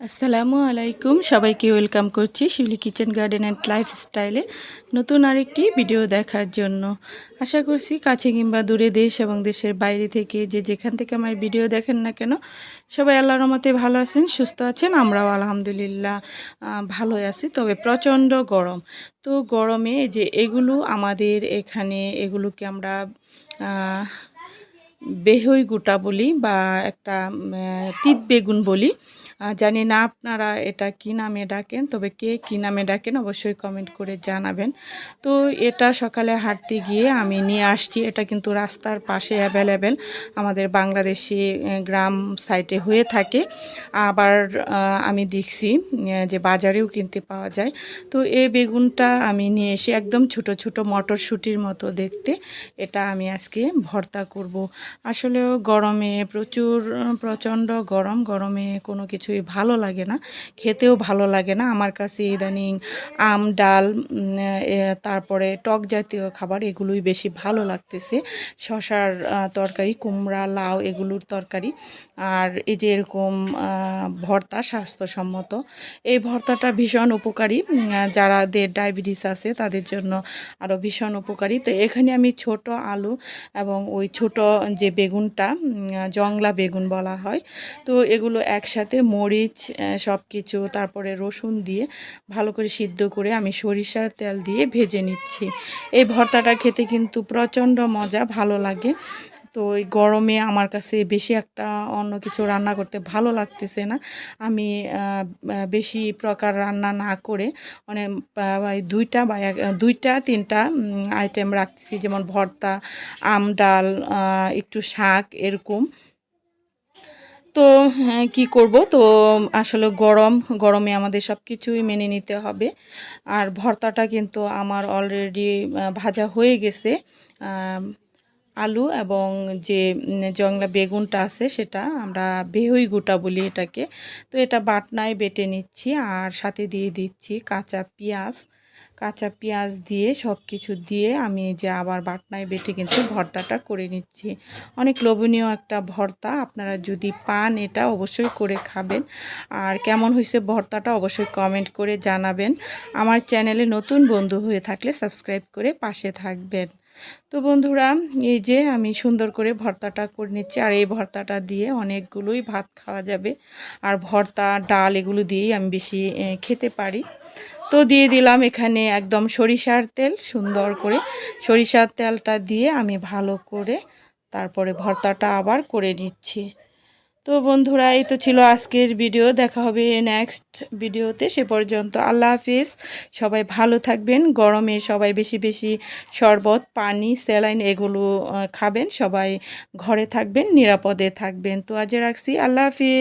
আসসালামু আলাইকুম। সবাইকে ওয়েলকাম করছি শিউলি কিচেন গার্ডেন অ্যান্ড লাইফস্টাইলে নতুন আরেকটি ভিডিও দেখার জন্য। আশা করছি কাছে কিংবা দূরে দেশ এবং দেশের বাইরে থেকে যে যেখান থেকে আমার ভিডিও দেখেন না কেন, সবাই আল্লাহর রহমতে ভালো আছেন, সুস্থ আছেন, আমরাও আলহামদুলিল্লাহ ভালোই আছি। তবে প্রচণ্ড গরম। তো গরমে যে এগুলো আমাদের এখানে এগুলোকে আমরা বেহই গোটা বলি বা একটা তিত বেগুন বলি। জানি না আপনারা এটা কি নামে ডাকেন, তবে কে কি নামে ডাকেন অবশ্যই কমেন্ট করে জানাবেন। তো এটা সকালে হাঁটতে গিয়ে আমি নিয়ে আসছি, এটা কিন্তু রাস্তার পাশে অ্যাভেলেবেল আমাদের বাংলাদেশি গ্রাম সাইটে হয়ে থাকে। আবার আমি দেখছি যে বাজারেও কিনতে পাওয়া যায়। তো এই বেগুনটা আমি নিয়ে এসে একদম ছোট ছোট মটরশুঁটির মতো দেখতে, এটা আমি আজকে ভর্তা করব। আসলেও গরমে প্রচুর, প্রচণ্ড গরম, গরমে কোনো কিছুই ভালো লাগে না, খেতেও ভালো লাগে না। আমার কাছে ইদানিং আম, ডাল তারপরে টক জাতীয় খাবার এগুলোই বেশি ভালো লাগতেছে। শশার তরকারি, কুমড়া, লাউ এগুলোর তরকারি। আর এই যে এরকম ভর্তা স্বাস্থ্যসম্মত। এই ভর্তাটা ভীষণ উপকারী যারাদের ডায়াবেটিস আছে তাদের জন্য আরও ভীষণ উপকারী। তো এখানে আমি ছোট আলু এবং ওই ছোট যে বেগুনটা জংলা বেগুন বলা হয়, তো এগুলো একসাথে মরিচ সব কিছু তারপরে রসুন দিয়ে ভালো করে সিদ্ধ করে আমি সরিষার তেল দিয়ে ভেজে নিচ্ছি। এই ভর্তাটা খেতে কিন্তু প্রচণ্ড মজা, ভালো লাগে। তো এই গরমে আমার কাছে বেশি একটা অন্য কিছু রান্না করতে ভালো লাগতেছে না। আমি বেশি প্রকার রান্না না করে মানে দুইটা বা দুইটা, তিনটা আইটেম রাখতেছি যেমন ভর্তা, আম, ডাল একটু শাক, এরকম। তো হ্যাঁ, কি করব? তো আসলে গরম গরমে আমাদের সব কিছুই মেনে নিতে হবে। আর ভর্তাটা কিন্তু আমার অলরেডি ভাজা হয়ে গেছে। আলু এবং যে জংলা বেগুনটা আছে সেটা আমরা বেহুই গোটা বলি এটাকে। তো এটা বাটনায় বেটে নিচ্ছি আর সাথে দিয়ে দিচ্ছি কাঁচা পেঁয়াজ। কাঁচা পেঁয়াজ দিয়ে সব কিছু দিয়ে আমি এই যে আবার বাটনায় বেটে কিন্তু ভর্তাটা করে নিচ্ছি। অনেক লোভনীয় একটা ভর্তা, আপনারা যদি পান এটা অবশ্যই করে খাবেন। আর কেমন হয়েছে ভর্তাটা অবশ্যই কমেন্ট করে জানাবেন। আমার চ্যানেলে নতুন বন্ধু হয়ে থাকলে সাবস্ক্রাইব করে পাশে থাকবেন। তো বন্ধুরা, এই যে আমি সুন্দর করে ভর্তাটা করে নিচ্ছি। আর এই ভর্তাটা দিয়ে অনেকগুলোই ভাত খাওয়া যাবে। আর ভর্তা, ডাল এগুলো দিয়েই আমি বেশি খেতে পারি। তো দিয়ে দিলাম এখানে একদম সরিষার তেল সুন্দর করে। সরিষার তেলটা দিয়ে আমি ভালো করে তারপরে ভর্তাটা আবার করে নিচ্ছি। তো বন্ধুরা, এই তো ছিল আজকের ভিডিও। দেখা হবে নেক্সট ভিডিওতে। সে পর্যন্ত আল্লাহ হাফিজ। সবাই ভালো থাকবেন। গরমে সবাই বেশি বেশি শরবত, পানি, স্যালাইন এগুলো খাবেন। সবাই ঘরে থাকবেন, নিরাপদে থাকবেন। তো আজ রাখছি। আল্লাহ হাফিজ।